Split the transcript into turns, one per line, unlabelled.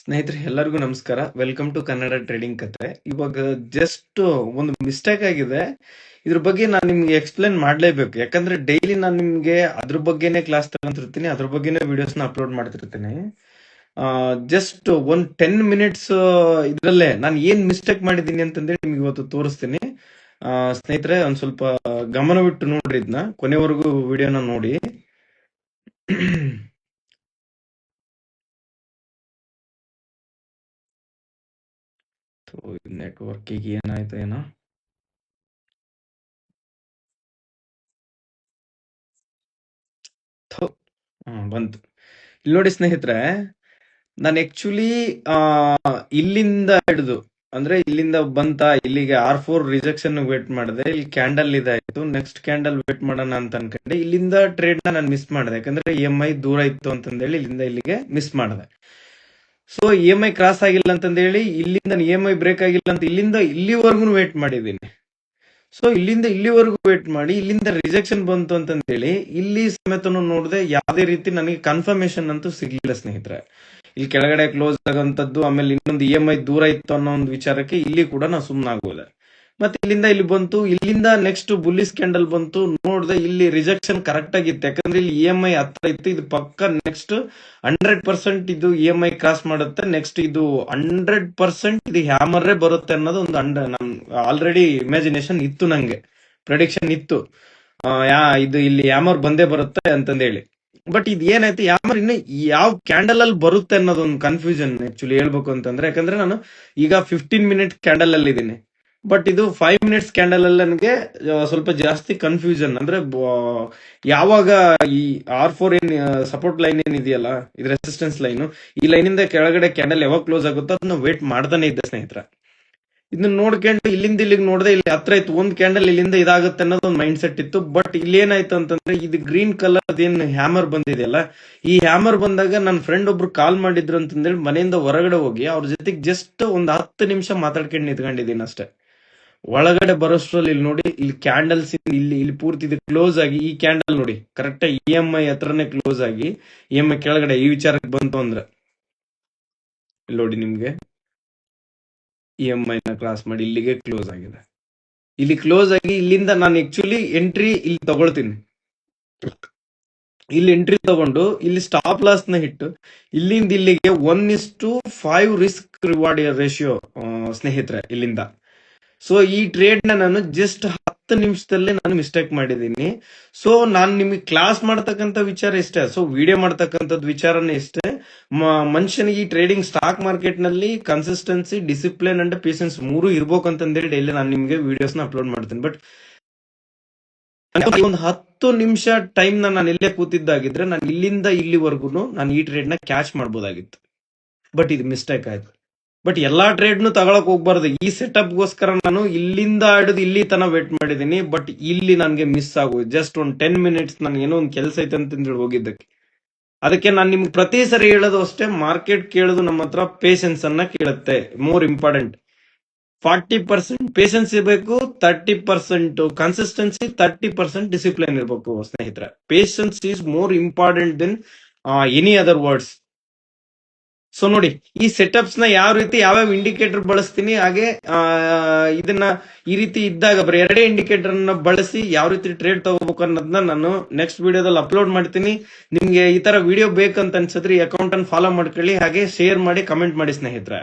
ಸ್ನೇಹಿತರೆ, ಎಲ್ಲರಿಗೂ ನಮಸ್ಕಾರ. ವೆಲ್ಕಮ್ ಟು ಕನ್ನಡ ಟ್ರೇಡಿಂಗ್ ಕತೆ ಇವಾಗ ಜಸ್ಟ್ ಒಂದು ಮಿಸ್ಟೇಕ್ ಆಗಿದೆ. ಇದ್ರ ಬಗ್ಗೆ ನಾನು ನಿಮ್ಗೆ ಎಕ್ಸ್ಪ್ಲೇನ್ ಮಾಡ್ಲೇಬೇಕು. ಯಾಕಂದ್ರೆ ಡೈಲಿ ನಾನು ನಿಮ್ಗೆ ಅದ್ರ ಬಗ್ಗೆನೇ ಕ್ಲಾಸ್ ತಗೊಂತಿರ್ತೀನಿ ಅದ್ರ ಬಗ್ಗೆನೇ ನ ಅಪ್ಲೋಡ್ ಮಾಡ್ತಿರ್ತೀನಿ. ಜಸ್ಟ್ ಒಂದ್ ಟೆನ್ ಮಿನಿಟ್ಸ್ ಇದ್ರಲ್ಲೇ ನಾನು ಏನ್ ಮಿಸ್ಟೇಕ್ ಮಾಡಿದ್ದೀನಿ ಅಂತಂದ್ರೆ ನಿಮ್ಗೆ ಇವತ್ತು ತೋರಿಸ್ತೀನಿ. ಸ್ನೇಹಿತರೆ, ಒಂದ್ ಸ್ವಲ್ಪ ಗಮನವಿಟ್ಟು ನೋಡ್ರಿ ಇದನ್ನ ಕೊನೆವರೆಗೂ ವಿಡಿಯೋನ ನೋಡಿ. ನೆಟ್ವರ್ಕಿಗೆ ಏನಾಯ್ತು ಏನೋ? ಬಂತು. ಇಲ್ಲಿ ನೋಡಿ ಸ್ನೇಹಿತರೆ, ನಾನು ಆಕ್ಚುಲಿ ಇಲ್ಲಿಂದ ಹಿಡಿದು, ಅಂದ್ರೆ ಇಲ್ಲಿಂದ ಬಂತ, ಇಲ್ಲಿಗೆ ಆರ್ ಫೋರ್ ರಿಜೆಕ್ಷನ್ ವೇಟ್ ಮಾಡಿದೆ, ಇಲ್ಲಿ ಕ್ಯಾಂಡಲ್ ಇದಾಯ್ತು ನೆಕ್ಸ್ಟ್ ಕ್ಯಾಂಡಲ್ ವೇಟ್ ಮಾಡೋಣ ಅಂತ ಅನ್ಕೊಂಡೆ, ಇಲ್ಲಿಂದ ಟ್ರೇಡ್ನ ನಾನು ಮಿಸ್ ಮಾಡಿದೆ, ಯಾಕಂದ್ರೆ ಇ ಎಂ ಐ ದೂರ ಇತ್ತು ಅಂತಂದೇಳಿ ಇಲ್ಲಿಂದ ಇಲ್ಲಿಗೆ ಮಿಸ್ ಮಾಡಿದೆ. So E M I cross ಆಗಿಲ್ಲ ಅಂತಂದೇಳಿ ಇಲ್ಲಿಂದ ಇ ಎಂ ಐ ಬ್ರೇಕ್ ಆಗಿಲ್ಲ ಅಂತ ಇಲ್ಲಿಂದ ಇಲ್ಲಿವರೆಗೂ ವೇಟ್ ಮಾಡಿದ್ದೀನಿ. ಸೊ ಇಲ್ಲಿಂದ ಇಲ್ಲಿವರೆಗೂ ವೇಟ್ ಮಾಡಿ, ಇಲ್ಲಿಂದ ರಿಜೆಕ್ಷನ್ ಬಂತು ಅಂತಂದೇಳಿ ಇಲ್ಲಿ ಸಮೇತನು ನೋಡಿದೆ ಯಾವುದೇ ರೀತಿ ನನಗೆ ಕನ್ಫರ್ಮೇಶನ್ ಅಂತೂ ಸಿಗ್ಲಿಲ್ಲ ಸ್ನೇಹಿತರೆ. ಇಲ್ಲಿ ಕೆಳಗಡೆ ಕ್ಲೋಸ್ ಆಗೋಂಥದ್ದು ಆಮೇಲೆ ಇನ್ನೊಂದು ಇ ಎಂ ಐ ದೂರ ಇತ್ತು ಅನ್ನೋ ಒಂದು ವಿಚಾರಕ್ಕೆ ಇಲ್ಲಿ ಕೂಡ ನಾನು ಸುಮ್ಮನಾಗೋದೆ ಮತ್ತೆ ಇಲ್ಲಿಂದ ಇಲ್ಲಿ ಬಂತು, ಇಲ್ಲಿಂದ ನೆಕ್ಸ್ಟ್ ಬುಲ್ಲಿಸ್ ಕ್ಯಾಂಡಲ್ ಬಂತು. ನೋಡಿದೆ ಇಲ್ಲಿ ರಿಜೆಕ್ಷನ್ ಕರೆಕ್ಟ್ ಆಗಿತ್ತು. ಯಾಕಂದ್ರೆ ಇಲ್ಲಿ ಇ ಎಂ ಐ ಹತ್ರ ಇತ್ತು. ಇದು ಪಕ್ಕ ನೆಕ್ಸ್ಟ್ ಹಂಡ್ರೆಡ್ ಪರ್ಸೆಂಟ್ ಇದು ಇ ಎಂ ಐ ಕ್ರಾಸ್ ಮಾಡುತ್ತೆ. ನೆಕ್ಸ್ಟ್ ಇದು ಹಂಡ್ರೆಡ್ ಪರ್ಸೆಂಟ್ ಇದು ಹ್ಯಾಮರೇ ಬರುತ್ತೆ ಅನ್ನೋದು ಒಂದು ಅಂಡ ನಮ್ ಆಲ್ರೆಡಿ ಇಮ್ಯಾಜಿನೇಷನ್ ಇತ್ತು ನಂಗೆ. ಪ್ರೊಡಿಕ್ಷನ್ ಇತ್ತು. ಯಾ, ಇದು ಇಲ್ಲಿ ಹ್ಯಾಮರ್ ಬಂದೇ ಬರುತ್ತೆ ಅಂತಂದೇಳಿ. ಬಟ್ ಇದು ಏನಾಯ್ತು? ಯಾಮರ್ ಇನ್ನು ಯಾವ ಕ್ಯಾಂಡಲ್ ಅಲ್ಲಿ ಬರುತ್ತೆ ಅನ್ನೋದೊಂದು ಕನ್ಫ್ಯೂಷನ್ ಆಕ್ಚುಲಿ ಹೇಳ್ಬೇಕು ಅಂತಂದ್ರೆ. ಯಾಕಂದ್ರೆ ನಾನು ಈಗ ಫಿಫ್ಟೀನ್ ಮಿನಿಟ್ ಕ್ಯಾಂಡಲ್ ಅಲ್ಲಿ ಇದ್ದೀನಿ ಬಟ್ ಇದು ಫೈವ್ ಮಿನಿಟ್ಸ್ ಕ್ಯಾಂಡಲ್ ಅಲ್ಲಿ ನನಗೆ ಸ್ವಲ್ಪ ಜಾಸ್ತಿ ಕನ್ಫ್ಯೂಷನ್ ಅಂದ್ರೆ ಯಾವಾಗ ಈ ಆರ್ ಫೋರ್ ಏನ್ ಸಪೋರ್ಟ್ ಲೈನ್ ಏನ್ ಇದೆಯಲ್ಲ, ಇದು ರೆಸಿಸ್ಟೆನ್ಸ್ ಲೈನ್ ಈ ಲೈನ್ ಇಂದ ಕೆಳಗಡೆ ಕ್ಯಾಂಡಲ್ ಯಾವಾಗ ಕ್ಲೋಸ್ ಆಗುತ್ತೋ ಅದನ್ನ ವೇಟ್ ಮಾಡ್ತಾನೆ ಇದ್ದೆ ಸ್ನೇಹಿತರ. ಇದನ್ನ ನೋಡ್ಕೊಂಡು ಇಲ್ಲಿಂದ ಇಲ್ಲಿಗೆ ನೋಡಿದೆ ಇಲ್ಲಿ ಹತ್ರ ಇತ್ತು ಒಂದ್ ಕ್ಯಾಂಡಲ್ ಇಲ್ಲಿಂದ ಇದಾಗುತ್ತೆ ಅನ್ನೋದು ಒಂದು ಮೈಂಡ್ ಸೆಟ್ ಇತ್ತು. ಬಟ್ ಇಲ್ಲಿ ಏನಾಯ್ತು ಅಂತಂದ್ರೆ, ಇದು ಗ್ರೀನ್ ಕಲರ್ ಏನ್ ಹ್ಯಾಮರ್ ಬಂದಿದೆಯಲ್ಲ, ಈ ಹ್ಯಾಮರ್ ಬಂದಾಗ ನನ್ನ ಫ್ರೆಂಡ್ ಒಬ್ರು ಕಾಲ್ ಮಾಡಿದ್ರು ಅಂತಂದೇಳಿ ಮನೆಯಿಂದ ಹೊರಗಡೆ ಹೋಗಿ ಅವ್ರ ಜೊತೆಗೆ ಜಸ್ಟ್ ಒಂದ್ ಹತ್ತು ನಿಮಿಷ ಮಾತಾಡ್ಕೊಂಡು ನಿಂತ್ಕೊಂಡಿದ್ದೀನಿ ಅಷ್ಟೇ. ಒಳಗಡೆ ಬರೋಷ್ಟ್ರಲ್ಲಿ ಇಲ್ಲಿ ನೋಡಿ, ಇಲ್ಲಿ ಕ್ಯಾಂಡಲ್ಸ್ ಇಲ್ಲಿ ಇಲ್ಲಿ ಪೂರ್ತಿ ಇದು ಕ್ಲೋಸ್ ಆಗಿ ಈ ಕ್ಯಾಂಡಲ್ ನೋಡಿ ಕರೆಕ್ಟ್ ಇ ಎಂ ಐ ಹತ್ರನೇ ಕ್ಲೋಸ್ ಆಗಿ ಇ ಎಂ ಐ ಕೆಳಗಡೆ ಈ ವಿಚಾರಕ್ಕೆ ಬಂತು ಅಂದ್ರೆ, ಇಲ್ಲಿ ನೋಡಿ ನಿಮ್ಗೆ ಇ ಎಂ ಐ ನ ಕ್ರಾಸ್ ಮಾಡಿ ಇಲ್ಲಿಗೆ ಕ್ಲೋಸ್ ಆಗಿದೆ. ಇಲ್ಲಿ ಕ್ಲೋಸ್ ಆಗಿ ಇಲ್ಲಿಂದ ನಾನು ಆಕ್ಚುಲಿ ಎಂಟ್ರಿ ಇಲ್ಲಿ ತಗೊಳ್ತೀನಿ. ಇಲ್ಲಿ ಎಂಟ್ರಿ ತಗೊಂಡು, ಇಲ್ಲಿ ಸ್ಟಾಪ್ ಲಾಸ್ನ ಹಿಟ್ಟು, ಇಲ್ಲಿಂದ ಇಲ್ಲಿಗೆ one is to five risk reward ratio ಸ್ನೇಹಿತರೆ, ಇಲ್ಲಿಂದ. ಸೊ ಈ ಟ್ರೇಡ್ನ ನಾನು ಜಸ್ಟ್ ಹತ್ತು ನಿಮಿಷದಲ್ಲೇ ನಾನು ಮಿಸ್ಟೇಕ್ ಮಾಡಿದ್ದೀನಿ. ಸೊ ನಾನು ನಿಮಗೆ ಕ್ಲಾಸ್ ಮಾಡ್ತಕ್ಕಂಥ ವಿಚಾರ ಇಷ್ಟೇ ಸೊ ವಿಡಿಯೋ ಮಾಡ್ತಕ್ಕಂಥದ್ದು ವಿಚಾರನೇ ಇಷ್ಟೇ ಮನುಷ್ಯನಿಗೆ ಈ ಟ್ರೇಡಿಂಗ್ ಸ್ಟಾಕ್ ಮಾರ್ಕೆಟ್ನಲ್ಲಿ ಕನ್ಸಿಸ್ಟೆನ್ಸಿ ಡಿಸಿಪ್ಲಿನ್ ಅಂಡ್ ಪೇಷನ್ಸ್ ಮೂರು ಇರ್ಬೇಕು ಅಂತಂದೇಳಿ ಡೈಲಿ ನಾನು ನಿಮಗೆ ವಿಡಿಯೋಸ್ನ ಅಪ್ಲೋಡ್ ಮಾಡ್ತೀನಿ. ಬಟ್ ಒಂದು ಹತ್ತು ನಿಮಿಷ ಟೈಮ್ನ ನಾನು ಇಲ್ಲೇ ಕೂತಿದ್ದಾಗಿದ್ರೆ ನಾನು ಇಲ್ಲಿಂದ ಇಲ್ಲಿವರೆಗೂ ನಾನು ಈ ಟ್ರೇಡ್ನ ಕ್ಯಾಚ್ ಮಾಡ್ಬೋದಾಗಿತ್ತು. ಬಟ್ ಇದು ಮಿಸ್ಟೇಕ್ ಆಯ್ತು. ಬಟ್ ಎಲ್ಲಾ ಟ್ರೇಡ್ ನು ತಗೊಳಕ್ ಹೋಗ್ಬಾರ್ದು. ಈ ಸೆಟಪ್ ಗೋಸ್ಕರ ನಾನು ಇಲ್ಲಿಂದ ಆಡಿದ್ ಇಲ್ಲಿ ತನ ವೇಟ್ ಮಾಡಿದೀನಿ ಬಟ್ ಇಲ್ಲಿ ನನ್ಗೆ ಮಿಸ್ ಆಗೋದು ಜಸ್ಟ್ ಒಂದ್ ಟೆನ್ ಮಿನಿಟ್ಸ್ ನನ್ಗೆ ಏನೋ ಒಂದು ಕೆಲಸ ಐತೆ ಅಂತಂದೇಳಿ ಹೋಗಿದ್ದಕ್ಕೆ. ಅದಕ್ಕೆ ನಾನು ನಿಮ್ಗೆ ಪ್ರತಿ ಸರಿ ಹೇಳೋದು ಅಷ್ಟೇ ಮಾರ್ಕೆಟ್ ಕೇಳೋದು ನಮ್ಮ ಹತ್ರ ಪೇಷನ್ಸ್ ಅನ್ನ ಕೇಳುತ್ತೆ. More important forty percent patience ಇರಬೇಕು thirty percent consistency thirty percent discipline ಇರಬೇಕು ಸ್ನೇಹಿತರೆ. Patience is more important than any other words so ನೋಡಿ, ಈ ಸೆಟಪ್ಸ್ನ ಯಾವ ರೀತಿ ಯಾವ್ಯಾವ ಇಂಡಿಕೇಟರ್ ಬಳಸ್ತೀನಿ, ಹಾಗೆ ಇದನ್ನ ಈ ರೀತಿ ಇದ್ದಾಗ ಬರೀ ಎರಡೇ ಇಂಡಿಕೇಟರ್ನ ಬಳಸಿ ಯಾವ ರೀತಿ ಟ್ರೇಡ್ ತಗೋಬೇಕು ಅನ್ನೋದನ್ನ ನಾನು ನೆಕ್ಸ್ಟ್ ವಿಡಿಯೋದಲ್ಲಿ ಅಪ್ಲೋಡ್ ಮಾಡ್ತೀನಿ. ನಿಮ್ಗೆ ಈ ತರ ವಿಡಿಯೋ ಬೇಕಂತ ಅನ್ಸಿದ್ರೆ ಈ ಅಕೌಂಟ್ ಅನ್ನು ಫಾಲೋ ಮಾಡ್ಕೊಳ್ಳಿ, ಹಾಗೆ ಶೇರ್ ಮಾಡಿ ಕಮೆಂಟ್ ಮಾಡಿ, ಸ್ನೇಹಿತರೆ.